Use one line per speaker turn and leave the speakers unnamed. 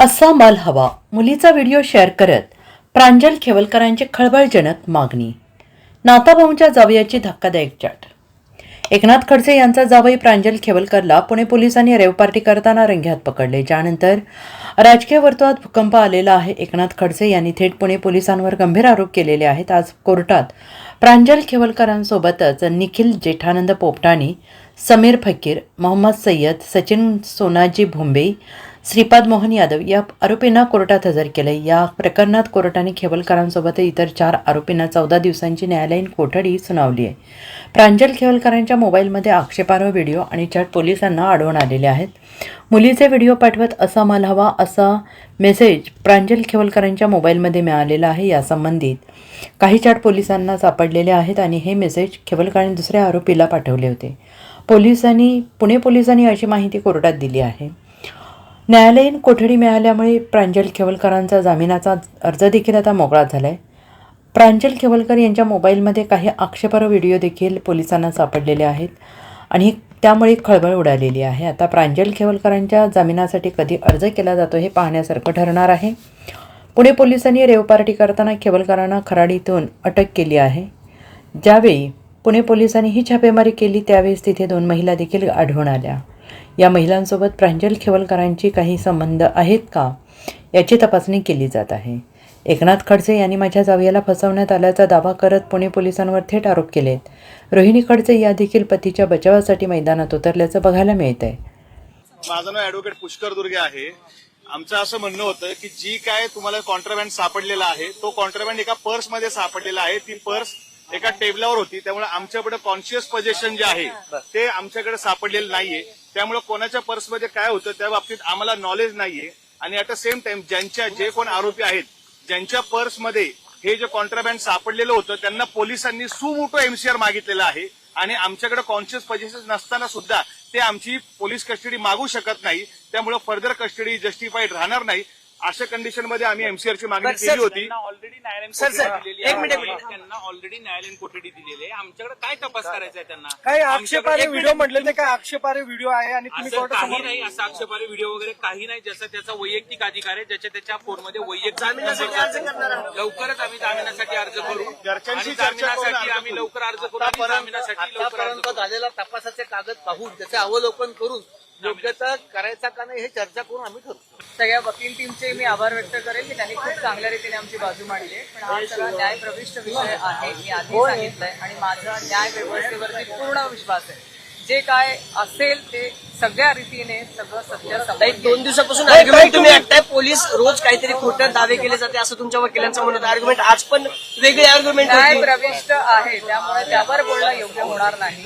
असा माल हवा मुलीचा व्हिडिओ शेअर करत प्रांजल खेवलकरांची खळबळजनक मागणी. नाताभाऊंच्या जावयाची धक्कादायक चाट. एकनाथ खडसे यांचा जावई प्रांजल खेवलकरला पुणे पोलिसांनी रेव पार्टी करताना रंग्यात पकडले. ज्यानंतर राजकीय वर्तुळात भूकंप आलेला आहे. एकनाथ खडसे यांनी थेट पुणे पोलिसांवर गंभीर आरोप केलेले आहेत. आज कोर्टात प्रांजल खेवलकरांसोबतच निखिल जेठानंद पोपटाणी समीर फकीर मोहम्मद सय्यद सचिन सोनाजी भोंबे श्रीपाद मोहन यादव या आरोपींना कोर्टात हजर केले या प्रकरणात कोर्टाने खेवलकरांसोबत इतर चार आरोपींना चौदा दिवसांची न्यायालयीन कोठडी सुनावली आहे. प्रांजल खेवलकरांच्या मोबाईलमध्ये आक्षेपार्ह व्हिडिओ आणि चॅट पोलिसांना आढळून आलेले आहेत. मुलीचे व्हिडिओ पाठवत असा माल हवा असा मेसेज प्रांजल खेवलकरांच्या मोबाईलमध्ये मिळालेला आहे यासंबंधित काही चॅट पोलिसांना सापडलेले आहेत आणि हे मेसेज खेवलकरांनी दुसऱ्या आरोपीला पाठवले होते. पोलिसांनी पुणे पोलिसांनी अशी माहिती कोर्टात दिली आहे. न्यायालयीन कोठडी मिळाल्यामुळे प्रांजल खेवलकरांचा जामिनाचा अर्ज देखील आता मोकळा झाला आहे प्रांजल खेवलकर यांच्या मोबाईलमध्ये काही आक्षेपार्ह व्हिडिओ देखील पोलिसांना सापडलेले आहेत आणि त्यामुळे खळबळ उडालेली आहे. आता प्रांजल खेवलकरांच्या जामिनासाठी कधी अर्ज केला जातो हे पाहण्यासारखं ठरणार आहे. पुणे पोलिसांनी रेव पार्टी करताना खेवलकरांना खराडीतून अटक केली आहे. ज्यावेळी पुणे पोलिसांनी ही छापेमारी केली त्यावेळेस तिथे दोन महिला देखील आढळून आल्या. या महिलांसोबत प्रांजल खेवलकरांची काही संबंध आहेत का? याची तपासणी केली जात आहे. एकनाथ खडसे यांनी माझ्या जावयाला फसवण्यात आल्याचा दावा करत पुणे पोलिसांवर थेट आरोप केलेत. रोहिणी खडसे या देखील पतीच्या बचावासाठी मैदानात उतरल्याचं बघायला मिळत आहे
माझं नाव ऍडव्होकेट पुष्कर दुर्गे आहे. आमचं असं म्हणणं होतं की जी काय तुम्हाला कॉन्ट्राबँड सापडलेला आहे तो कॉन्ट्राबँड एका पर्समध्ये सापडलेला आहे. ती पर्स एका टेबलावर होती त्यामुळे आमच्याकडे कॉन्शियस पोझिशन जे आहे ते आमच्याकडे सापडलेलं नाहीये. त्यामुळे कोणाच्या पर्समध्ये काय होतं त्या बाबतीत आम्हाला नॉलेज नाहीये. आणि ऍट द सेम टाइम ज्यांच्या जे कोण आरोपी आहेत ज्यांच्या पर्समध्ये हे जे कॉन्ट्राबँड सापडलेलं होतं त्यांना पोलिसांनी सुमोटो एमसीआर मागितलेला आहे. आणि आमच्याकडे कॉन्शियस पोझिशन नसताना सुद्धा ते आमची पोलीस कस्टडी मागू शकत नाही. त्यामुळे फर्दर कस्टडी जस्टिफाईड राहणार नाही. अशा कंडिशनमध्ये आम्ही एमसीआरची मागणी केली होती
ऑलरेडी न्यायालयीन
सर, सर,
कोठडी दिलेली
एक
आहे.
मिनिट, एक मिनिट.
त्यांना ऑलरेडी न्यायालयीन कोठडी दिलेली आहे आमच्याकडे काय तपास करायचा आहे त्यांना
काही आक्षेपार्ह
एक
व्हिडिओ. म्हटले ते काय आक्षेपार्ह व्हिडिओ आहे आणि तुम्ही
असं काही नाही असं आक्षेपार्ह व्हिडिओ वगैरे काही नाही ज्याचा त्याचा वैयक्तिक अधिकार आहे ज्याच्या त्याच्या फोनमध्ये वैयक्तिक
जामिनासाठी अर्ज करणार आहोत.
लवकरच आम्ही जामिनासाठी अर्ज करू
घरच्यांशी
आणि
चर्चा करून
जामिनासाठी
अर्ज
आम्ही
करू.
लवकर अर्ज करू आणि जामिनासाठी लवकर अर्ज
आतापर्यंत
करू
झालेला तपासाचे कागद पाहून त्याचे अवलोकन करून योग्यता करायचा का नाही हे चर्चा करून आम्ही ठरवू.
सगळ्या वकील टीमचे मी आभार व्यक्त करेन की त्यांनी खूप चांगल्या रीतीने आमची बाजू मांडली आहे. पण हा सगळा न्याय प्रविष्ट विषय आहे मी आधी सांगितलंय. आणि माझा न्याय व्यवस्थेवरती पूर्ण विश्वास आहे. जे काय असेल ते सगळ्या रीतीने सगळं सत्य
दोन दिवसापासून आर्ग्युमेंट तुम्ही ऐकताय. पोलीस रोज काहीतरी खोटं दावे केले जाते असं तुमच्या वकिलांचं म्हणत आर्ग्युमेंट आज पण वेगळी आर्ग्युमेंट
न्याय प्रविष्ट आहे. त्यामुळे त्यावर बोलणं योग्य होणार नाही.